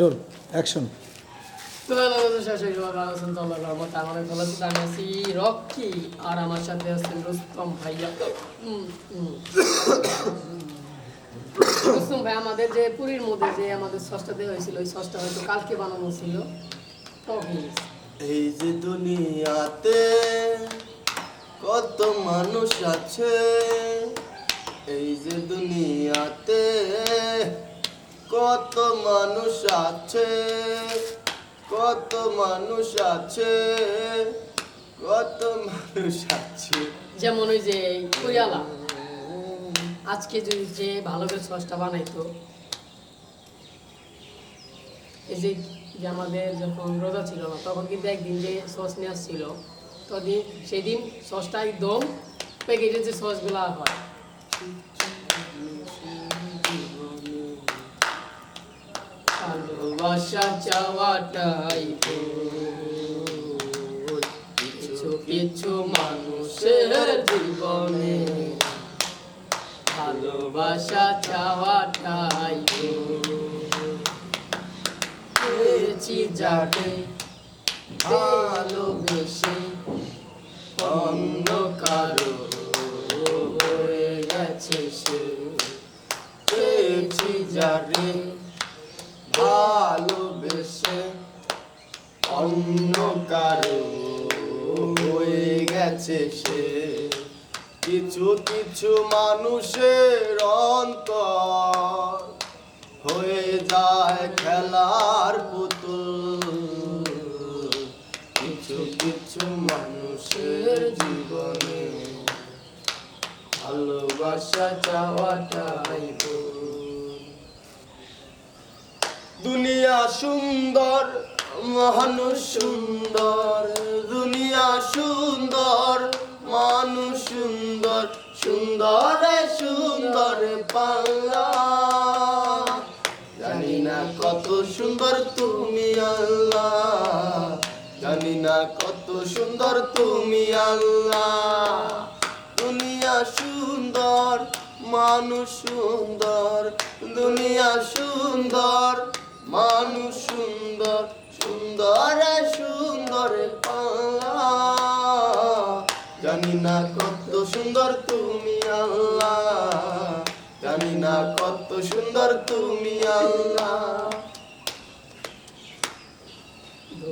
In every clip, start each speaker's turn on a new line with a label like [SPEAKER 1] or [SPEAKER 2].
[SPEAKER 1] Roll action
[SPEAKER 2] আর আমার সাথে আছেন রুস্তম। রুস্তম ভাই আমাদের যে পুরীর মধ্যে যে আমাদের দেওয়া হয়েছিল ওই হয়তো কালকে বানানো ছিল
[SPEAKER 3] এই যে দুনিয়াতে কত মানুষ আছে এই যে দুনিয়াতে কত মানুষ আছে, কত মানুষ আছে, কত মানুষ আছে।
[SPEAKER 2] যেমন ওই যে কুইয়ালা। আজকে যদি যে ভালো করে সসটা বানাইতো, এই যে যে আমাদের যখন রোজা ছিল না, তখন কিন্তু একদিন যে সস নিয়ে আসছিল তখন সেদিন সসটা একদম প্যাকেটের যে সসগুলা হয়। ভালোবাসা চাওয়াটাই ভুল। কিছু কিছু মানুষের জীবনে ভালোবাসা চাওয়াটাই ভুল। পেয়েছি যাকে ভালোবেসে অন্য কারও হয়ে গেছে সে
[SPEAKER 3] পেয়েছি যারে ভালোবেসে অন্য কারও হয়ে গেছে সে কিছু কিছু মানুষের অন্তর হয়ে যায় খেলার পুতুল কিছু কিছু মানুষের জীবনে ভালোবাসা চাওয়াটাই। দুনিয়া সুন্দর মানুষ সুন্দর, দুনিয়া সুন্দর, মানুষ সুন্দর সুন্দর সুন্দর পাল্লা জানি না কত সুন্দর তুমি আল্লাহ, জানি না কত সুন্দর তুমি আল্লাহ। দুনিয়া সুন্দর, মানুষ সুন্দর, দুনিয়া সুন্দর, মানুষ সুন্দর। সুন্দর সুন্দর জানি না কত সুন্দর তুমি আল্লাহ। জানি না কত সুন্দর তুমি আল্লাহ।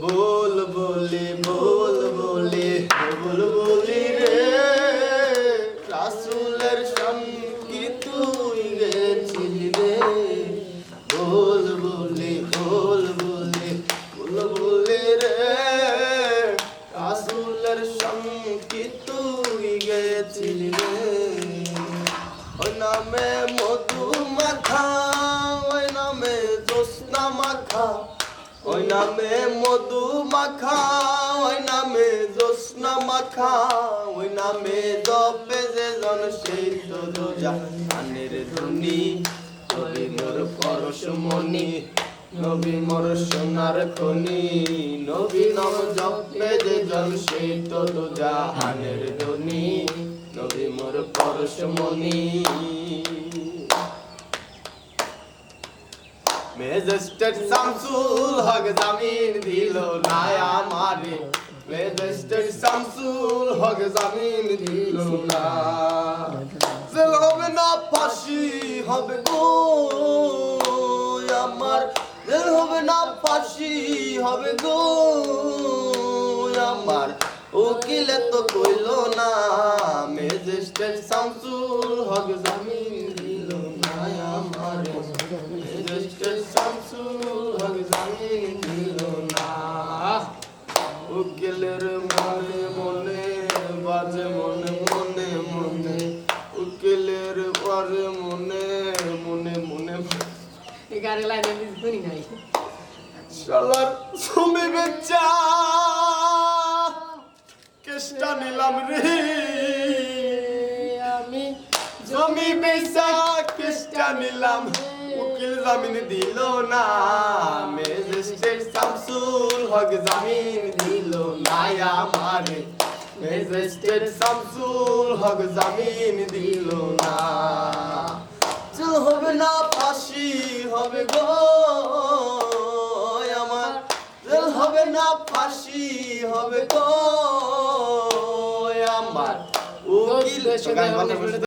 [SPEAKER 3] বল, বলে বল বলে, বল, বলি রে। রাসুলের সঙ্গে নামে জোসনা মাখা, ওই নামে মধু মাখা, ওই নামে জোসনা মাখা, ওই নামে জপে যে জন সেই তো দোজা আনের ধ্বনি, নবী মোর পরশমণি নবী মোর সোনার খনি, নবী নাম জপে যে জন সেই তো দোজা আনের ধ্বনি, নবী মোর পরশমণি মেজেস্টেড শামসুল হক জামিন দিল না আমারে মেজেস্টেড শামসুল হক জামিন দিল না জেল হবে না ফাঁসি, হবে গো আমার। জেল হবে না ফাঁসি, হবে গো আমার। উকিলে তো কইল না, মেজেস্টেড শামসুল হক জামিন বাজে মনে মনে মনে। উকিলের পরে মনে মনে মনে।
[SPEAKER 2] এই গাড়ি লাইনে আমি শুনি নাই।
[SPEAKER 3] শালার তুমি বেচা কেষ্টা নিলাম রে।
[SPEAKER 2] আমি
[SPEAKER 3] জমি বেচা কেষ্টা নিলাম। উকিল জামিন দিল না ম্যাজিস্ট্রেট শামসুল হক জামিন দিল না আমারে। মেজিস্ট্রেট শামসুল হক জামিন দিল না। হবে না ফাঁসি, হবে গো আমার। জেল হবে না ফাঁসি, হবে গো আমার। উকিল